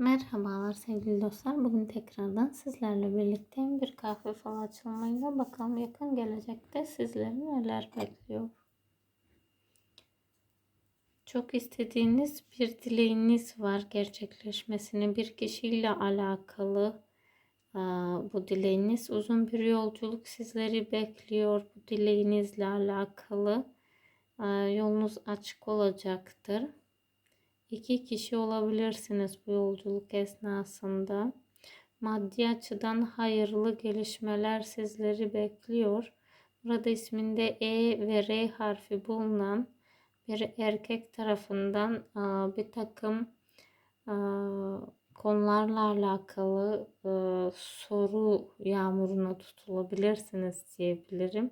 Merhabalar sevgili dostlar. Bugün tekrardan sizlerle birlikte bir kahve falı açılmayla bakalım yakın gelecekte sizleri neler bekliyor. Çok istediğiniz bir dileğiniz var gerçekleşmesini bir kişiyle alakalı. Bu dileğiniz uzun bir yolculuk sizleri bekliyor. Bu dileğinizle alakalı yolunuz açık olacaktır. İki kişi olabilirsiniz bu yolculuk esnasında. Maddi açıdan hayırlı gelişmeler sizleri bekliyor. Burada isminde E ve R harfi bulunan bir erkek tarafından bir takım konularla alakalı soru yağmuruna tutulabilirsiniz diyebilirim.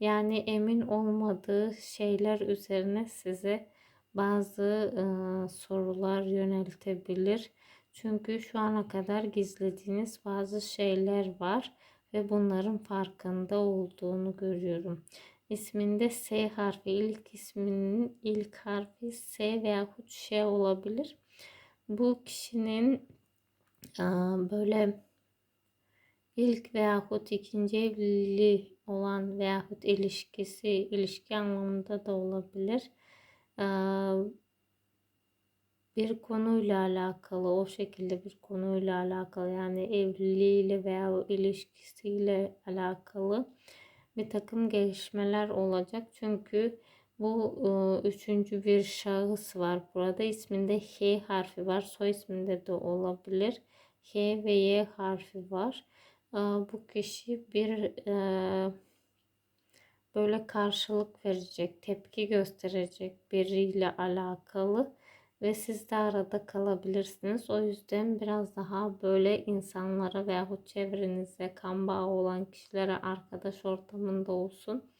Yani emin olmadığı şeyler üzerine size bazı e, sorular yöneltebilir. Çünkü şu ana kadar gizlediğiniz bazı şeyler var ve bunların farkında olduğunu görüyorum. İsminde S harfi ilk isminin ilk harfi S veyahut Ş olabilir. Bu kişinin e, böyle ilk veyahut ikinci evliliği olan veyahut ilişkisi ilişki anlamında da olabilir bir konuyla alakalı o şekilde bir konuyla alakalı yani evliliğiyle veya ilişkisiyle alakalı bir takım gelişmeler olacak. Çünkü bu üçüncü bir şahıs var burada. isminde H harfi var. Soy isminde de olabilir. H ve Y harfi var. Bu kişi bir böyle karşılık verecek, tepki gösterecek biriyle alakalı ve siz de arada kalabilirsiniz. O yüzden biraz daha böyle insanlara veyahut çevrenizde kan bağı olan kişilere arkadaş ortamında olsun.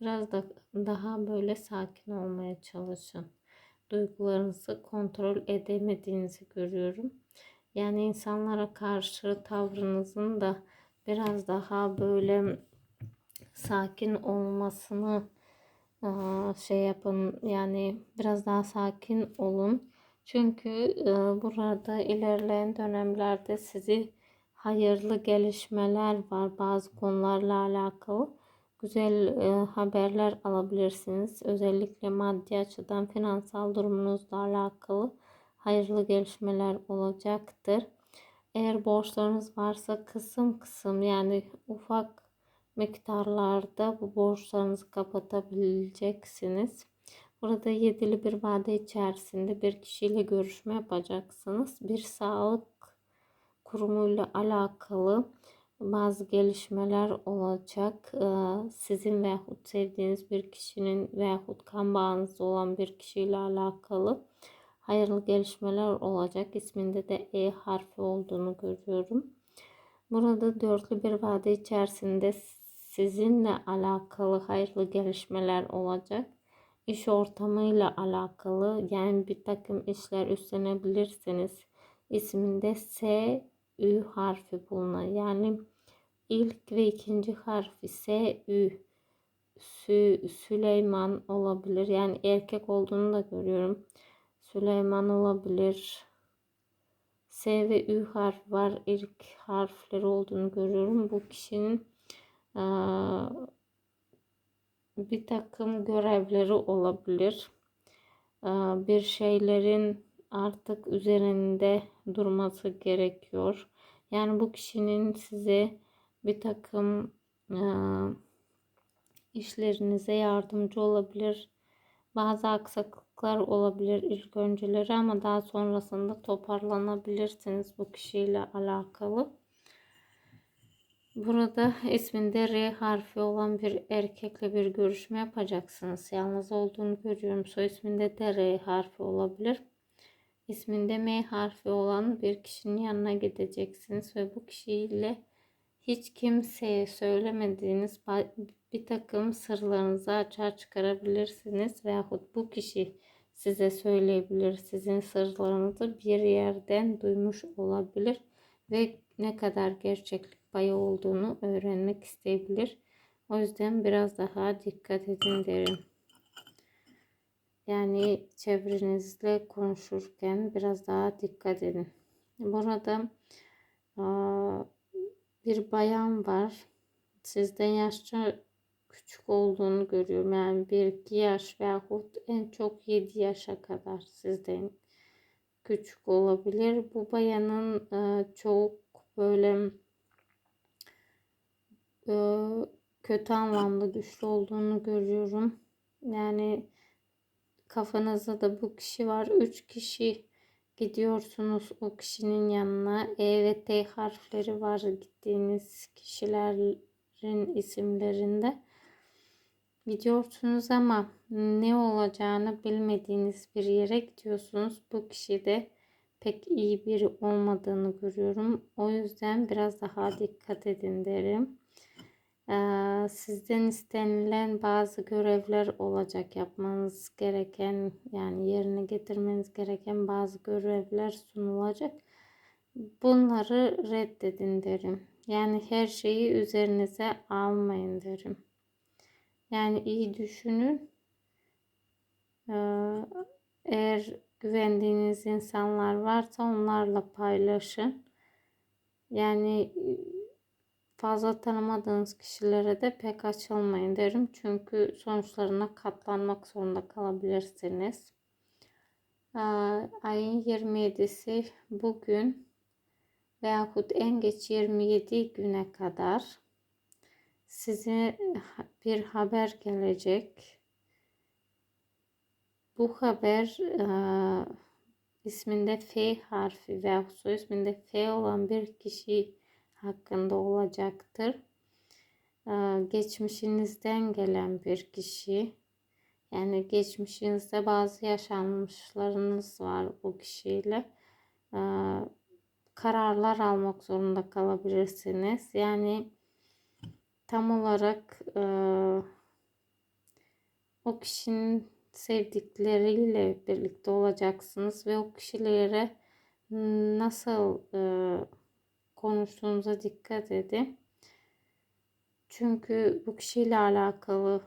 Biraz da daha böyle sakin olmaya çalışın. Duygularınızı kontrol edemediğinizi görüyorum. Yani insanlara karşı tavrınızın da biraz daha böyle sakin olmasını şey yapın yani biraz daha sakin olun. Çünkü burada ilerleyen dönemlerde sizi hayırlı gelişmeler var bazı konularla alakalı. Güzel haberler alabilirsiniz. Özellikle maddi açıdan finansal durumunuzla alakalı hayırlı gelişmeler olacaktır. Eğer borçlarınız varsa kısım kısım yani ufak miktarlarda bu borçlarınızı kapatabileceksiniz. Burada yedili bir vade içerisinde bir kişiyle görüşme yapacaksınız. Bir sağlık kurumuyla alakalı bazı gelişmeler olacak. Ee, sizin veyahut sevdiğiniz bir kişinin veyahut kan bağınızda olan bir kişiyle alakalı hayırlı gelişmeler olacak. İsminde de E harfi olduğunu görüyorum. Burada dörtlü bir vade içerisinde sizinle alakalı hayırlı gelişmeler olacak. İş ortamıyla alakalı yani bir takım işler üstlenebilirsiniz. İsminde S, Ü harfi bulunan yani ilk ve ikinci harfi S, Ü. Sü, Süleyman olabilir. Yani erkek olduğunu da görüyorum. Süleyman olabilir. S ve Ü harfi var. İlk harfleri olduğunu görüyorum. Bu kişinin bir takım görevleri olabilir. Bir şeylerin artık üzerinde durması gerekiyor. Yani bu kişinin size bir takım işlerinize yardımcı olabilir. Bazı aksaklıklar olabilir ilk önceleri ama daha sonrasında toparlanabilirsiniz bu kişiyle alakalı. Burada isminde R harfi olan bir erkekle bir görüşme yapacaksınız. Yalnız olduğunu görüyorum. Soy isminde de R harfi olabilir. İsminde M harfi olan bir kişinin yanına gideceksiniz ve bu kişiyle hiç kimseye söylemediğiniz bir takım sırlarınızı açığa çıkarabilirsiniz veyahut bu kişi size söyleyebilir. Sizin sırlarınızı bir yerden duymuş olabilir ve ne kadar gerçeklik payı olduğunu öğrenmek isteyebilir. O yüzden biraz daha dikkat edin derim. Yani çevrenizle konuşurken biraz daha dikkat edin. Burada bir bayan var. Sizden yaşça küçük olduğunu görüyorum. Yani bir iki yaş veyahut en çok 7 yaşa kadar sizden küçük olabilir. Bu bayanın e, çok böyle e, kötü anlamda güçlü olduğunu görüyorum. Yani kafanızda da bu kişi var. Üç kişi gidiyorsunuz o kişinin yanına. E ve T harfleri var gittiğiniz kişilerin isimlerinde. Gidiyorsunuz ama ne olacağını bilmediğiniz bir yere gidiyorsunuz. Bu kişi de pek iyi biri olmadığını görüyorum. O yüzden biraz daha dikkat edin derim. Ee, sizden istenilen bazı görevler olacak yapmanız gereken yani yerine getirmeniz gereken bazı görevler sunulacak. Bunları reddedin derim. Yani her şeyi üzerinize almayın derim. Yani iyi düşünün. Ee, eğer güvendiğiniz insanlar varsa onlarla paylaşın. Yani fazla tanımadığınız kişilere de pek açılmayın derim. Çünkü sonuçlarına katlanmak zorunda kalabilirsiniz. Ayın 27'si bugün veyahut en geç 27 güne kadar size bir haber gelecek. Bu haber e, isminde F harfi veya soy isminde F olan bir kişi hakkında olacaktır. E, geçmişinizden gelen bir kişi. Yani geçmişinizde bazı yaşanmışlarınız var bu kişiyle. E, kararlar almak zorunda kalabilirsiniz. Yani tam olarak e, o kişinin sevdikleriyle birlikte olacaksınız ve o kişilere nasıl e, konuştuğunuza dikkat edin. Çünkü bu kişiyle alakalı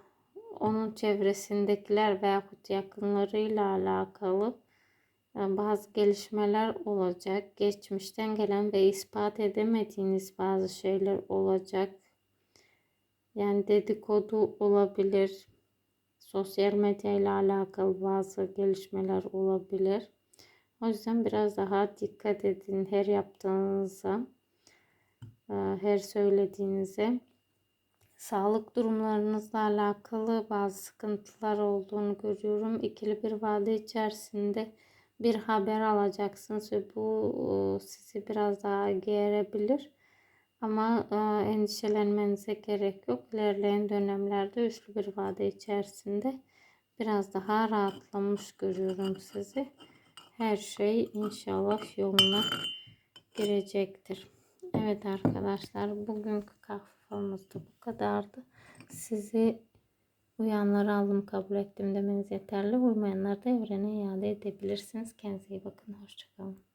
onun çevresindekiler veyahut yakınlarıyla alakalı e, bazı gelişmeler olacak. Geçmişten gelen ve ispat edemediğiniz bazı şeyler olacak. Yani dedikodu olabilir. Sosyal medya ile alakalı bazı gelişmeler olabilir. O yüzden biraz daha dikkat edin her yaptığınıza, e, her söylediğinize. Sağlık durumlarınızla alakalı bazı sıkıntılar olduğunu görüyorum. İkili bir vade içerisinde bir haber alacaksınız ve bu e, sizi biraz daha gerebilir. Ama e, endişelenmenize gerek yok. İlerleyen dönemlerde üçlü bir vade içerisinde biraz daha rahatlamış görüyorum sizi. Her şey inşallah yoluna girecektir. Evet arkadaşlar bugünkü kahvamız da bu kadardı. Sizi uyanları aldım kabul ettim demeniz yeterli. Uymayanları da evrene iade edebilirsiniz. Kendinize iyi bakın. Hoşçakalın.